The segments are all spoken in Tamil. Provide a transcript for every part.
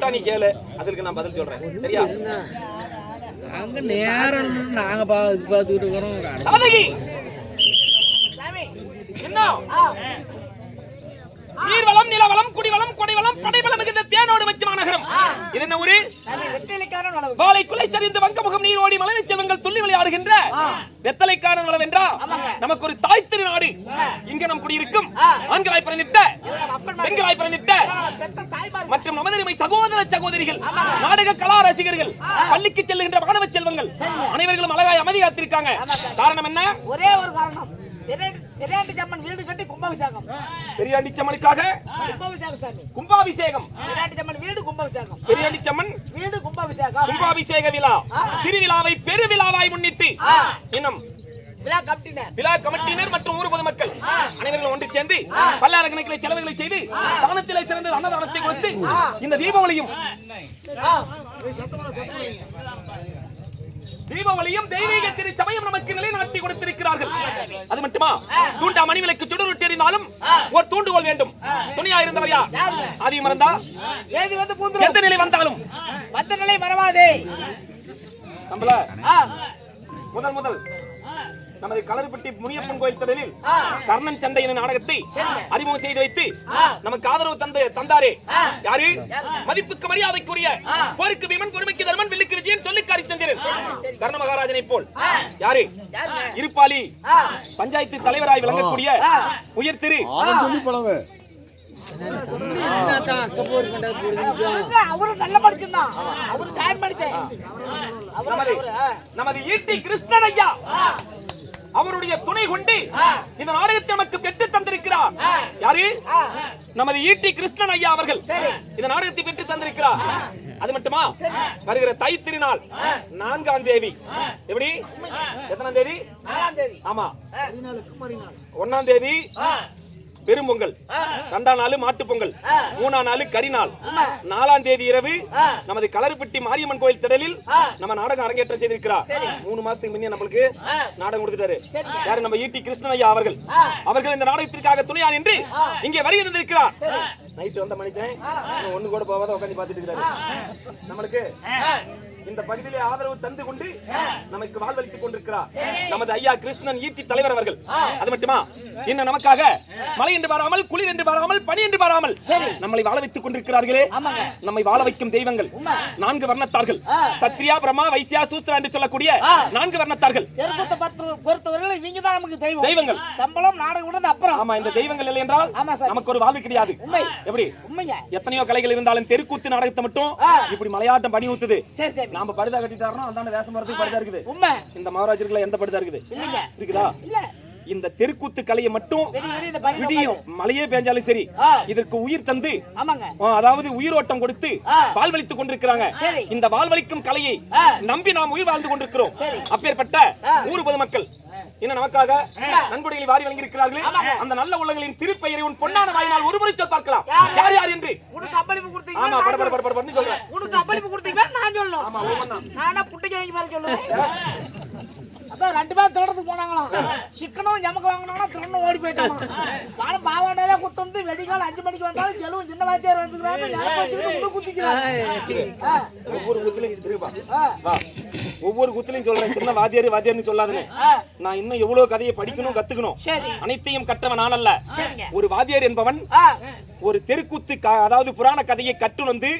டவுட்டா நீ கேளு. அதுக்கு நான் பதில் சொல்றேன். சரியா? அங்க நேரம் நாங்க பா இது பார்த்துக்கிட்டு இருக்கிறோம். என்ன? நீர்வளம் நிலவளம் குடிவளம் கொடைவளம் படைவளம் மிகுந்த தேனோடு வச்சு மாநகரம். இது என்ன ஊரு? வாழை குலை சரிந்து வங்கமுகம் நீரோடி மலை செல்வங்கள் துள்ளி விளையாடுகின்ற வெத்தலைக்காரன் வளம் என்றா? நமக்கு ஒரு தாய் திருநாடு. இங்க நம் குடியிருக்கும் ஆண்களாய் பிறந்திட்ட பெண்களாய் பிறந்திட்ட மற்றும் நமதருமை சகோதர சகோதரிகள் நாடக கலா ரசிகர்கள் பள்ளிக்கு செல்லுகின்ற மாணவ செல்வங்கள் அனைவர்களும் அழகாய் அமைதி காத்திருக்காங்க காரணம் என்ன? ஒரே ஒரு காரணம். பெரியாண்டி- பெரியாண்டி ஜம்மன் வீடு கட்டி கும்பாபிஷேகம். பெரியாண்டிச்சம்மனுக்காக கும்பாபிஷேகம் சாமி கும்பாபிஷேகம். பெரியாண்டி வீடு கும்பாபிஷேகம். பெரியாண்டிச்சம்மன் வீடு கும்பாபிஷேகம். கும்பாபிஷேக விழா. திருவிழாவை பெருவிழாவாய் முன்னிட்டு. இன்னும் விழா கமிட்டினர். மற்றும் ஊர் பொதுமக்கள். அனைவர்களும் ஒன்று சேர்ந்து பல்லாயிரக்கணக்கில் செலவுகளை செய்து தானத்திலே சிறந்த அன்னதானத்தை கொடுத்து இந்த தீபாவளியும் தீபாவளியும் தெய்வீக திரு சமயம் நமக்கு நிலைநாட்டி கொடுத்திருக்கிறார்கள். அது மட்டுமா? தூண்டா மணிவிலைக்கு சுடுருட்டு எறிந்தாலும் ஒரு தூண்டுகோல் வேண்டும். துணியா இருந்தவர் யார் ஏதி வந்து பூந்துரும்? எந்த நிலை வந்தாலும். வந்த நிலை மறவாதே நம்மள? முதல் முதல். நமது கலர்பட்டி முனியப்பன் கோயில் திடலில். கர்ணன் சண்டை என்ற நாடகத்தை. அறிமுகம் செய்து வைத்து. நமக்கு ஆதரவு தந்து தந்தாரே. யாரு மதிப்புக்கு மரியாதைக்குரிய. போருக்கு பீமன் பொறுமைக்கு தர்மன் வில்லுக்கு விஜயன் சொல்லிக்காரி சந்திரன் சரி. கர்ண மகாராஜனை போல். யாரு? இருப்பாளி பஞ்சாயத்து தலைவராய் விளங்கக்கூடிய. உயர் திரு அவரும் நல்ல படிச்சுதான் அவரு சாயம் படிச்சேன் நமது ஈட்டி கிருஷ்ணன் ஐயா. அவருடைய துணை கொண்டு இந்த நாடகத்தை நமக்கு பெற்று தந்திருக்கிறார். யாரு? நமது ஈட்டி கிருஷ்ணன் ஐயா அவர்கள். இந்த நாடகத்தை பெற்று தந்திருக்கிறார். அது மட்டுமா? வருகிற தை திருநாள் நான்காம் தேதி. எப்படி? எத்தனாம் தேதி? ஆமா. ஒன்னாம் தேதி பெரும்பொங்கல் ரெண்டாம் நாள் மாட்டுப் பொங்கல். மூணாம் நாள் கரிநாள் நாலாம் தேதி இரவு நமது கலருப்பட்டி மாரியம்மன் கோயில் திடலில் நம்ம நாடகம் அரங்கேற்றம் செய்திருக்கிறார். மூணு மாசத்துக்கு முன்னே நம்மளுக்கு நாடகம் கொடுத்துட்டாரு. யாரு? நம்ம ஈட்டி கிருஷ்ணன் ஐயா அவர்கள். அவர்கள் இந்த நாடகத்திற்காக துணையா நின்று இங்கே வருகை தந்திருக்கிறார். நைட் வந்த மனுஷன் ஒண்ணு கூட போகாத உட்காந்து பார்த்துட்டு இருக்கிறாரு நம்மளுக்கு இந்த பகுதியிலே ஆதரவு தந்து கொண்டு நமக்கு வாழ்வளித்துக் கொண்டிருக்கிறார். நமது ஐயா கிருஷ்ணன் ஈட்டி தலைவர் அவர்கள். அது மட்டுமா? இன்னும் நமக்காக மழை என்று பாராமல் குளிர் என்று பாராமல் பனி என்று பாராமல் நம்மளை வாழ வைத்துக் கொண்டிருக்கிறார்களே. நம்மை வாழ வைக்கும் தெய்வங்கள். நான்கு வர்ணத்தார்கள். சத்ரியா பிரம்மா வைசியா சூத்ரா என்று சொல்லக்கூடிய நான்கு வர்ணத்தார்கள். தெருக்கூத்தை பொறுத்த பொறுத்தவரையில இவங்க தான் நமக்கு தெய்வங்கள். சம்பளம் நாடகம் அப்புறம். ஆமா இந்த தெய்வங்கள் இல்லை என்றால். நமக்கு ஒரு வாழ்வு கிடையாது. உண்மை. எப்படி? உண்மைங்க. எத்தனையோ கலைகள் இருந்தாலும் தெருக்கூத்து நாடகத்தை மட்டும். இப்படி மலையாட்டம் பணி ஊத்துது. சரி சரி. நாம படுதா கட்டிட்டாருன்னா அந்தாண்ட வேஷம் வரதுக்கு படுதா இருக்குது. உண்மை. இந்த மகாராஜருக்குள்ள எந்த படுதா இருக்குது? இல்லைங்க. இருக்குதா? இல்ல. இந்த தெருக்கூத்து கலையை மட்டும் விடியும். மழையே பேஞ்சாலும் சரி. இதற்கு உயிர் தந்து அதாவது உயிரோட்டம் கொடுத்து ஆ. வாழ்வளித்துக் கொண்டிருக்கிறாங்க. இந்த வாழ்வளிக்கும் கலையை. நம்பி நாம் உயிர் வாழ்ந்து கொண்டிருக்கிறோம். அப்பேற்பட்ட. ஊர் பொதுமக்கள் இன்னும் நமக்காக நன்கொடைகளை வாரி வழங்கியிருக்கிறார்கள். அந்த நல்ல உள்ளங்களின் திருப்பெயரை உன் பொன்னான வாயினால் ஒருமுறை சொல் பார்க்கலாம். யார்? யார் என்று? உனக்கு அப்பளிப்பு கொடுத்தீங்க. ஆமா பட பட பட பட படன்னு சொல்றேன். உனக்கு அப்பளிப்பு கொடுத்தீங்க நான் சொல்லணும். நானா புட்டைக்கு வாங்கி வர சொல்லுவேன் அதான் ரெண்டு பேரும் திருடத்துக்கு போனாங்களாம். சிக்கனும் எமக்கு வாங்கினாங்களா திருடணும் ஓடி போயிட்டாங்க நானும் பாவாண்டாலே குத்து வந்து வெடிகால் அஞ்சு மணிக்கு வந்தாலும் செலவு சின்ன வாத்தியார் வந்துக்கிறாங்க குத்திக்கிறாங்க ஆ, ஒவ்வொரு ஒவ்வொரு குத்துலையும் சொல்றேன். சின்ன வாத்தியார் வாத்தியார்னு சொல்லாதுன்னு நான் இன்னும் எவ்வளவு கதையை படிக்கணும் கத்துக்கணும்? அனைத்தையும் கற்றவன் நான் அல்ல ஒரு வாத்தியார் என்பவன் ஒரு தெருக்கூத்து அதாவது புராண கதையை கற்று வந்து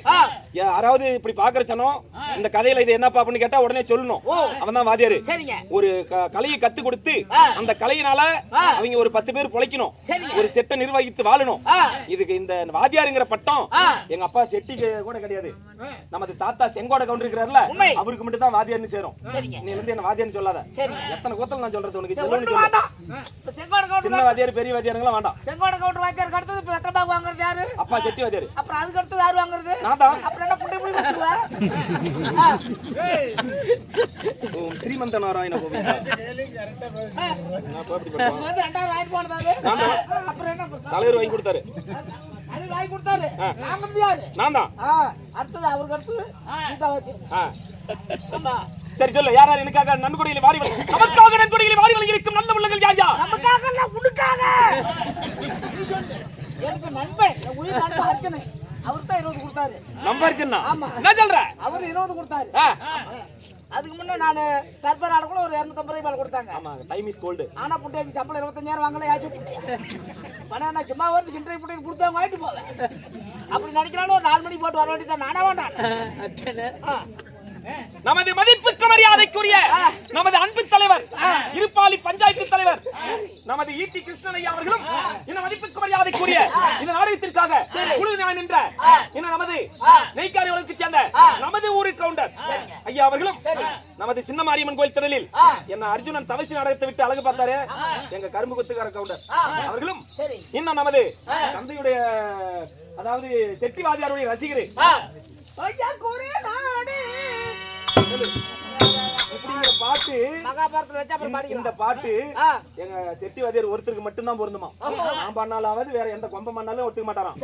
யாராவது இப்படி பாக்குற சனம் இந்த கதையில இது என்னப்பா அப்படின்னு கேட்டா உடனே சொல்லணும். அவன் தான் வாத்தியாரு. சரிங்க. ஒரு கலையை கத்து கொடுத்து. அந்த கலையினால. அவங்க ஒரு பத்து பேர் பொழைக்கணும். ஒரு செட்டை நிர்வகித்து வாழணும். இதுக்கு இந்த வாத்தியாருங்கிற பட்டம். எங்க அப்பா செட்டி கூட கிடையாது. நமது தாத்தா செங்கோட கவுண்டர் இருக்கிறார்ல. அவருக்கு மட்டும் தான் வாத்தியார்னு சேரும். சரிங்க. நீ வந்து என்ன வாத்தியார்னு சொல்லாத. சரிங்க. எத்தனை கூத்தல் நான் சொல்றது உனக்கு? சின்ன வாத்தியார் பெரிய வாத்தியாருங்களாம் வேண்டாம். செங்கோட கவுண்டர் வாத்தியாருக்கு அடுத்தது இப்ப எத்தனை பாக்கு வாங்குறது யாரு? அப்பா செட்டி வாத்தியாரு. அப்புறம் அதுக்கு அடுத்தது யாரு வாங்குறது? நான் தான். அப்புறம் என்ன புண்டை புடி ஓம் ஸ்ரீமந்த நாராயண. வந்து பண்றது? தலைவர் வாங்கி கொடுத்தாரு. வாங்கி கொடுத்தாரு வாங்குறது யாரு நான் தான் ஆ, அடுத்தது அவருக்கு அடுத்தது. சரி சொல்லு யார் யார் எனக்காக நன்கொடைகளை வாரி வழங்கி நமக்காக நன்கொடைகளை வாரி இருக்கும் நல்ல உள்ளங்கள் யார் யார்? நமக்காக இல்ல உனக்காக. எனக்கு நண்பன் என் உயிர் நண்பன் அர்ச்சனை அவரு தான் இருபது கொடுத்தாரு. நம்ம அர்ஜுனா? ஆமா. என்ன சொல்ற? அவரு இருபது கொடுத்தாரு. அதுக்கு முன்ன நான் தர்பர் ஆட கூட ஒரு இரநூத்தம்பது ரூபாய் கொடுத்தாங்க. ஆமா டைம் இஸ் கோல்டு ஆனா புட்டியாச்சு சம்பளம் இருபத்தஞ்சாயிரம் வாங்கல புட்டியா பணம் நான் சும்மா வந்து சிண்டரை புட்டி கொடுத்தா வாங்கிட்டு போவேன். அப்படி நினைக்கிறாலும் ஒரு நாலு மணிக்கு போட்டு வர வேண்டியதான் நானே வேண்டாம். ஆ. நமது மதிப்புக்கு மரியாதைக்குரிய நமது அன்பு தலைவர் இருப்பாளி பஞ்சாயத்து தலைவர் நமது ஈட்டி கிருஷ்ணன் ஐயா அவர்களும் இந்த மதிப்புக்கு மரியாதைக்குரிய இந்த நாடகத்திற்காக குழு நான் நின்ற இந்த நமது நெய்க்காரி வளர்ச்சி சேர்ந்த நமது ஊரு கவுண்டர் ஐயா அவர்களும் நமது சின்ன மாரியம்மன் கோயில் திடலில் என்ன அர்ஜுனன் தவசி நாடகத்தை விட்டு அழகு பார்த்தாரு? எங்க கரும்பு கொத்துக்கார கவுண்டர். அவர்களும் இன்னும் நமது தந்தையுடைய அதாவது செட்டிவாதியாருடைய ரசிகர். ஐயா குரே! இப்படிங்கிற பாட்டு? மகாபாரதத்துல வச்சு அப்புறம் இந்த பாட்டு. எங்க செட்டிவாதியார் ஒருத்தருக்கு மட்டும்தான் பொருந்துமா? நான் பண்ணாலாவது வேற எந்த கொம்ப பண்ணாலும் ஒத்துக்க மாட்டாராம்.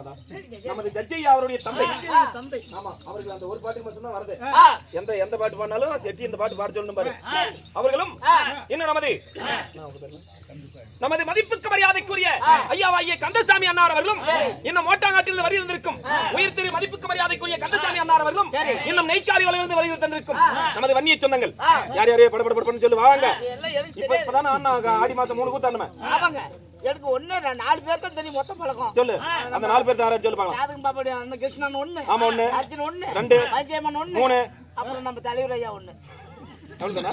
தான். நமது ஜட்ஜையா அவருடைய தந்தை. ஆமா அவருக்கு அந்த ஒரு பாட்டு மட்டும் தான் வருது. எந்த எந்த பாட்டு பாடினாலும் செட்டி இந்த பாட்டு பாட சொல்லணும் பாரு அவர்களும் இன்னும் நமது நமது மதிப்புக்கு மரியாதைக்குரிய ஐயாவாகிய கந்தசாமி அண்ணார் அவர்களும் இன்னும் மோட்டாங்காட்டில் வரி வந்திருக்கும் உயிர் திரு மதிப்புக்கு மரியாதைக்குரிய கந்தசாமி அண்ணார் அவர்களும் இன்னும் நெய்க்காரி வளைவிலிருந்து வரி தந்திருக்கும் நமது வன்னிய சொந்தங்கள். யார் யாரையோ பட பட படன்னு சொல்லி வாங்க. இப்ப இப்பதானே அண்ணா ஆடி மாசம் மூணு ஆமாங்க. எனக்கு ஒண்ணு நாலு பேர் தான் தெரியும் மொத்த பழக்கம். சொல்லு. அந்த நாலு பேர் யாரும் சொல்லு பார்க்கலாம் ஜாதகம் பாப்பாடி அந்த கிருஷ்ணன் ஒண்ணு ஆமா, ஒண்ணு. அர்ஜுன் ஒண்ணு ரெண்டு. பஞ்சயமன் ஒண்ணு மூணு. அப்புறம் நம்ம தலைவர் ஐயா ஒண்ணு. அவ்வளவுதானா?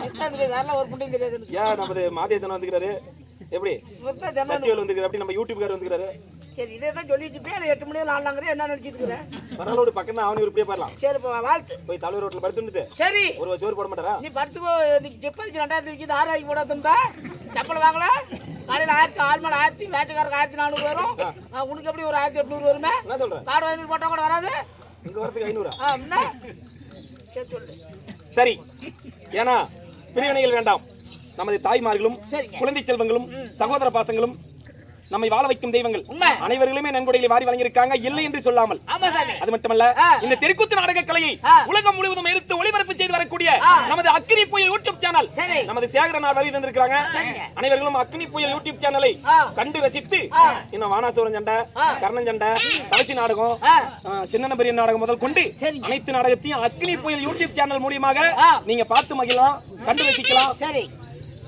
வேற ஒரு புண்டையும் தெரியாது ஏன் நமது மாதேசன் வந்துக்கிறாரு எப்படி? சத்தியவேல் வந்துக்கிறாரு. அப்படி நம்ம யூடியூப்கார் வந்துக்கிறாரு. சரி இதே தான் சொல்லிட்டு போய் எட்டு மணி நாலாங்கிற என்ன நினைச்சிட்டு இருக்கிறேன் பரவாயில்ல பக்கம் தான் அவனு இப்படியே போயிடலாம் சரி இப்போ வாழ்த்து. போய் தலைவர் ரோட்ல படுத்துட்டு சரி. ஒரு சோறு போட மாட்டாரா? நீ படுத்துக்கோ இன்னைக்கு செப்பலுக்கு ரெண்டாயிரத்தி விற்கிது ஆறாயிரம் போட தந்தா செப்பல் வாங்கல. காலையில் ஆயிரத்தி ஆறு மணி ஆயிரத்தி வேச்சக்காரருக்கு ஆயிரத்தி நானூறு வரும். உனக்கு எப்படி ஒரு ஆயிரத்தி எட்நூறு வருமே? காடு ஐநூறு போட்டால் கூட வராது. இங்க வரதுக்கு ஐநூறா? ஆ என்ன? சரி. ஏன்னா பிரிவினைகள் வேண்டாம். நமது தாய்மார்களும் குழந்தை செல்வங்களும் சகோதர பாசங்களும் நம்மை வாழ வைக்கும் தெய்வங்கள். அனைவர்களுமே நன்கொடைகளை வாரி வழங்கியிருக்காங்க இல்லை என்று சொல்லாமல் அது மட்டுமல்ல. இந்த தெருக்கூத்து நாடக கலையை. உலகம் முழுவதும் எடுத்து ஒளிபரப்பு செய்து வரக்கூடிய. நமது அக்னி புயல் யூடியூப் சேனல் நமது சேகரனார் வழி தந்திருக்காங்க சரிங்க. அனைவர்களும் அக்னி புயல் யூடியூப் சேனலை. கண்டு ரசித்து. இன்னும் வானாசூரன் சண்டை. கர்ணன் சண்டை கடைசி நாடகம் சின்ன பெரிய நாடகம் முதல் கொண்டு. அனைத்து நாடகத்தையும் அக்னி புயல் யூடியூப் சேனல் மூலியமாக. நீங்க பார்த்து மகிழலாம் கண்டு ரசிக்கலாம்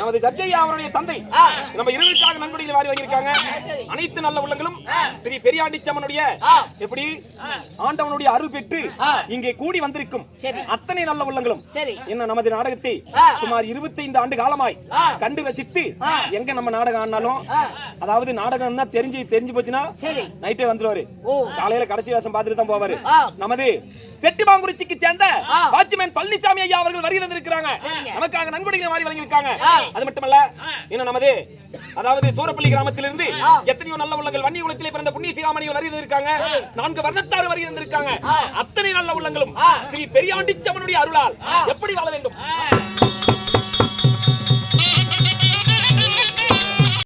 நமது சர்ச்சையா அவருடைய தந்தை. நம்ம இருவருக்காக நன்கொடைகளை வாரி வாங்கியிருக்காங்க. அனைத்து நல்ல உள்ளங்களும் ஸ்ரீ ஆ. எப்படி? ஆண்டவனுடைய அருள் பெற்று. இங்கே கூடி வந்திருக்கும் அத்தனை நல்ல உள்ளங்களும். இன்னும் நமது நாடகத்தை. சுமார் 25 ஆண்டு காலமாய். கண்டு ரசித்து. எங்க நம்ம நாடகம் ஆடினாலும் ஆ. அதாவது நாடகம் தான் தெரிஞ்சு தெரிஞ்சு போச்சுன்னா நைட்டே வந்துருவாரு. காலையில கடைசி வேஷம் பார்த்துட்டு தான் போவாரு. நமது செட்டிமாங்குறிச்சிக்கு சேர்ந்த. வாட்ச்மேன் பழனிசாமி ஐயா அவர்கள் வருகை தந்திருக்கிறாங்க சரிங்க. நமக்காக நன்கொடைகளை வாரி வழங்கியிருக்காங்க. அது மட்டுமல்ல இன்னும் நமது அதாவது சூரப்பள்ளி கிராமத்திலிருந்து எத்தனையோ நல்ல உள்ளங்கள் வன்னி குலத்திலே பிறந்த புண்ணிய சிகாமணிகள் வருகை தந்திருக்காங்க நான்கு வர்ணத்தார் வருகை தந்திருக்காங்க அத்தனை நல்ல உள்ளங்களும் ஸ்ரீ பெரியாண்டிச்சம்மனுடைய அருளால் எப்படி வாழ வேண்டும்?